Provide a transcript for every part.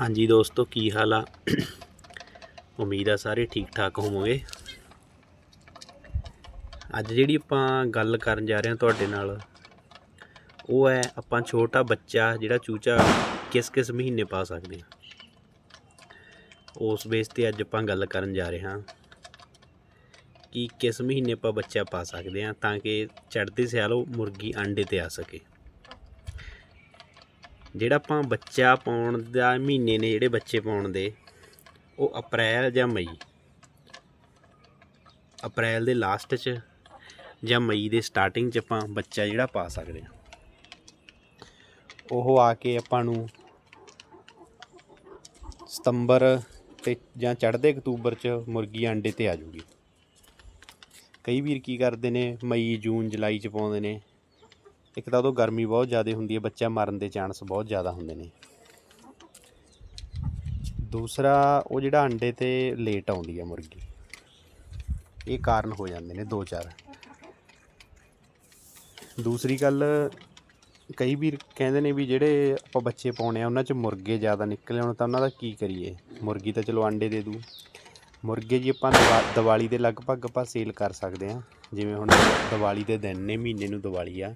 ਹਾਂਜੀ ਦੋਸਤੋ, ਕੀ ਹਾਲ ਆ? ਉਮੀਦ ਆ ਸਾਰੇ ਠੀਕ ਠਾਕ ਹੋਵੋਗੇ। ਅੱਜ ਜਿਹੜੀ ਆਪਾਂ ਗੱਲ ਕਰਨ ਜਾ ਰਹੇ ਹਾਂ ਤੁਹਾਡੇ ਨਾਲ, ਉਹ ਹੈ ਆਪਾਂ ਛੋਟਾ ਬੱਚਾ ਜਿਹੜਾ ਚੂਚਾ ਕਿਸ ਕਿਸ ਮਹੀਨੇ ਪਾ ਸਕਦੇ ਹਾਂ। ਉਸ ਬੇਸ ਤੇ ਅੱਜ ਆਪਾਂ ਗੱਲ ਕਰਨ ਜਾ ਰਹੇ ਹਾਂ ਕਿ ਕਿਸ ਮਹੀਨੇ ਆਪਾਂ ਬੱਚਾ ਪਾ ਸਕਦੇ ਹਾਂ ਤਾਂ ਕਿ ਚੜ੍ਹਦੇ ਸਿਆਲ ਉਹ ਮੁਰਗੀ ਆਂਡੇ ਤੇ ਆ ਸਕੇ। ਜਿਹੜਾ ਆਪਾਂ ਬੱਚਾ ਪਾਉਣ ਦਾ ਮਹੀਨੇ ਨੇ ਜਿਹੜੇ ਬੱਚੇ ਪਾਉਣ ਦੇ, ਉਹ ਅਪ੍ਰੈਲ ਜਾਂ ਮਈ। ਅਪ੍ਰੈਲ ਦੇ ਲਾਸਟ 'ਚ ਜਾਂ ਮਈ ਦੇ ਸਟਾਰਟਿੰਗ 'ਚ ਆਪਾਂ ਬੱਚਾ ਜਿਹੜਾ ਪਾ ਸਕਦੇ ਹਾਂ। ਉਹ ਆ ਕੇ ਆਪਾਂ ਨੂੰ ਸਤੰਬਰ ਤੇ ਜਾਂ ਚੜ੍ਹਦੇ ਅਕਤੂਬਰ 'ਚ ਮੁਰਗੀ ਆਂਡੇ ਤੇ ਆ ਜੂਗੀ। ਕਈ ਵੀਰ ਕੀ ਕਰਦੇ ਨੇ, ਮਈ, ਜੂਨ, ਜੁਲਾਈ 'ਚ ਪਾਉਂਦੇ ਨੇ। ਇੱਕ ਤਾਂ ਉਦੋਂ ਗਰਮੀ ਬਹੁਤ ਜ਼ਿਆਦਾ ਹੁੰਦੀ ਹੈ ਬੱਚਾ ਮਰਨ ਦੇ ਚਾਂਸ ਬਹੁਤ ਜ਼ਿਆਦਾ ਹੁੰਦੇ ਨੇ। ਦੂਸਰਾ, ਉਹ ਜਿਹੜਾ ਅੰਡੇ ਤੇ ਲੇਟ ਆਉਂਦੀ ਹੈ ਮੁਰਗੀ, ਇਹ ਕਾਰਨ ਹੋ ਜਾਂਦੇ ਨੇ ਦੋ ਚਾਰ। ਦੂਸਰੀ ਗੱਲ, ਕਈ ਵੀਰ ਕਹਿੰਦੇ ਨੇ ਵੀ ਜਿਹੜੇ ਆਪਾਂ ਬੱਚੇ ਪਾਉਣੇ ਆ, ਉਹਨਾਂ 'ਚ ਮੁਰਗੇ ਜ਼ਿਆਦਾ ਨਿਕਲੇ ਹੁਣ, ਤਾਂ ਉਹਨਾਂ ਦਾ ਕੀ ਕਰੀਏ? ਮੁਰਗੀ ਤਾਂ ਚਲੋ ਅੰਡੇ ਦੇ ਦੂ। ਮੁਰਗੇ ਜੀ ਆਪਾਂ ਦੀਵਾ- ਦੀਵਾਲੀ ਦੇ ਲਗਭਗ ਆਪਾਂ ਸੇਲ ਕਰ ਸਕਦੇ ਹਾਂ। ਜਿਵੇਂ ਹੁਣ ਦੀਵਾਲੀ ਦੇ ਦਿਨ ਨੇ, ਮਹੀਨੇ ਨੂੰ ਦੀਵਾਲੀ ਆ।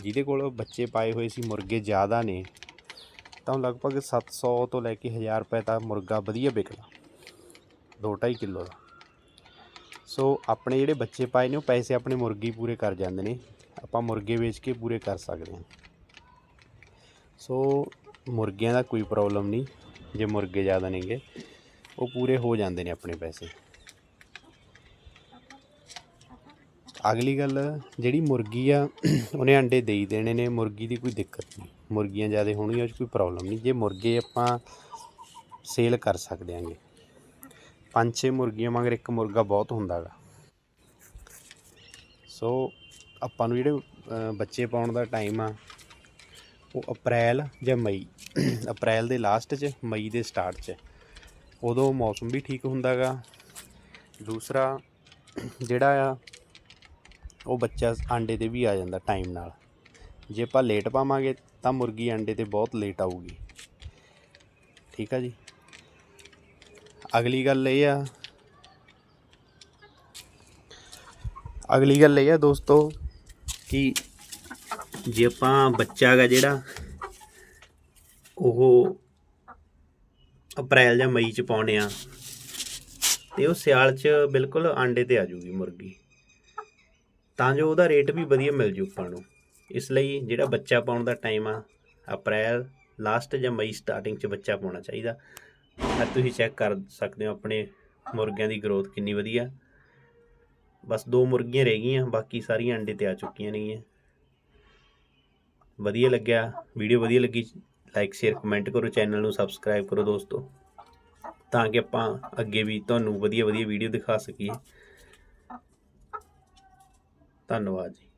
ਜਿਹਦੇ ਕੋਲ ਬੱਚੇ ਪਾਏ ਹੋਏ ਸੀ ਮੁਰਗੇ ਜ਼ਿਆਦਾ ਨੇ, ਤਾਂ ਉਹ ਲਗਭਗ 700 ਤੋਂ ਲੈ ਕੇ 1000 ਰੁਪਏ ਦਾ ਮੁਰਗਾ ਵਧੀਆ ਵਿਕਦਾ 2.5 ਕਿਲੋ ਦਾ। ਸੋ ਆਪਣੇ ਜਿਹੜੇ ਬੱਚੇ ਪਾਏ ਨੇ, ਉਹ ਪੈਸੇ ਆਪਣੇ ਮੁਰਗੀ ਪੂਰੇ ਕਰ ਜਾਂਦੇ ਨੇ, ਆਪਾਂ ਮੁਰਗੇ ਵੇਚ ਕੇ ਪੂਰੇ ਕਰ ਸਕਦੇ ਹਾਂ। ਸੋ ਮੁਰਗਿਆਂ ਦਾ ਕੋਈ ਪ੍ਰੋਬਲਮ ਨਹੀਂ, ਜੇ ਮੁਰਗੇ ਜ਼ਿਆਦਾ ਨੇਗੇ, ਉਹ ਪੂਰੇ ਹੋ ਜਾਂਦੇ ਨੇ ਆਪਣੇ ਪੈਸੇ। ਅਗਲੀ ਗੱਲ, ਜਿਹੜੀ ਮੁਰਗੀ ਆ, ਉਹਨੇ ਅੰਡੇ ਦੇਈ ਦੇਣੇ ਨੇ, ਮੁਰਗੀ ਦੀ ਕੋਈ ਦਿੱਕਤ ਨਹੀਂ। ਮੁਰਗੀਆਂ ਜ਼ਿਆਦਾ ਹੋਣਗੀਆਂ ਉਹ 'ਚ ਕੋਈ ਪ੍ਰੋਬਲਮ ਨਹੀਂ। ਜੇ ਮੁਰਗੇ ਆਪਾਂ ਸੇਲ ਕਰ ਸਕਦੇ ਆਂਗੇ। ਪੰਜ ਛੇ ਮੁਰਗੀਆਂ ਮਗਰ ਇੱਕ ਮੁਰਗਾ ਬਹੁਤ ਹੁੰਦਾ ਗਾ। ਸੋ ਆਪਾਂ ਨੂੰ ਜਿਹੜੇ ਬੱਚੇ ਪਾਉਣ ਦਾ ਟਾਈਮ ਆ, ਉਹ ਅਪ੍ਰੈਲ ਜਾਂ ਮਈ। ਅਪ੍ਰੈਲ ਦੇ ਲਾਸਟ 'ਚ, ਮਈ ਦੇ ਸਟਾਰਟ 'ਚ। ਉਦੋਂ ਮੌਸਮ ਵੀ ਠੀਕ ਹੁੰਦਾ ਗਾ। ਦੂਸਰਾ, ਜਿਹੜਾ ਆ ਉਹ ਬੱਚਾ ਆਂਡੇ ਤੇ ਵੀ ਆ ਜਾਂਦਾ ਟਾਈਮ ਨਾਲ। ਜੇ ਆਪਾਂ ਲੇਟ ਪਾਵਾਂਗੇ ਤਾਂ ਮੁਰਗੀ ਆਂਡੇ ਤੇ ਬਹੁਤ ਲੇਟ ਆਊਗੀ। ਠੀਕ ਆ ਜੀ। ਅਗਲੀ ਗੱਲ ਇਹ ਆ। ਅਗਲੀ ਗੱਲ ਇਹ ਆ ਦੋਸਤੋ ਕਿ ਜੇ ਆਪਾਂ ਬੱਚਾ ਹੈਗਾ ਜਿਹੜਾ, ਉਹ ਅਪ੍ਰੈਲ ਜਾਂ ਮਈ ਚ ਪਾਉਣੇ ਆ, ਤੇ ਉਹ ਸਿਆਲ ਚ ਬਿਲਕੁਲ ਆਂਡੇ ਤੇ ਆ ਜੂਗੀ ਮੁਰਗੀ। ਤਾਂ ਜੋ ਉਹਦਾ ਰੇਟ ਵੀ ਵਧੀਆ ਮਿਲ ਜੂ ਆਪਾਂ ਨੂੰ। ਇਸ ਲਈ ਜਿਹੜਾ ਬੱਚਾ ਪਾਉਣ ਦਾ ਟਾਈਮ ਆ, ਅਪ੍ਰੈਲ ਲਾਸਟ ਜਾਂ ਮਈ ਸਟਾਰਟਿੰਗ ਚ ਬੱਚਾ ਪਾਉਣਾ ਚਾਹੀਦਾ। ਤਾਂ ਤੁਸੀਂ ਚੈੱਕ ਕਰ ਸਕਦੇ ਹੋ ਆਪਣੇ ਮੁਰਗਿਆਂ ਦੀ ਗਰੋਥ ਕਿੰਨੀ ਵਧੀਆ। ਬਸ ਦੋ ਮੁਰਗੀਆਂ ਰਹਿ ਗਈਆਂ, ਬਾਕੀ ਸਾਰੀਆਂ ਅੰਡੇ ਤੇ ਆ ਚੁੱਕੀਆਂ ਨੇਗੀਆਂ। ਵਧੀਆ ਲੱਗਿਆ ਵੀਡੀਓ ਵਧੀਆ ਲੱਗੀ ਲਾਈਕ ਸ਼ੇਅਰ ਕਮੈਂਟ ਕਰੋ ਚੈਨਲ ਨੂੰ ਸਬਸਕ੍ਰਾਈਬ ਕਰੋ ਦੋਸਤੋ। ਤਾਂ ਕਿ ਆਪਾਂ ਅੱਗੇ ਵੀ ਤੁਹਾਨੂੰ ਵਧੀਆ ਵਧੀਆ ਵੀਡੀਓ ਦਿਖਾ ਸਕੀਏ। ਧੰਨਵਾਦ ਜੀ।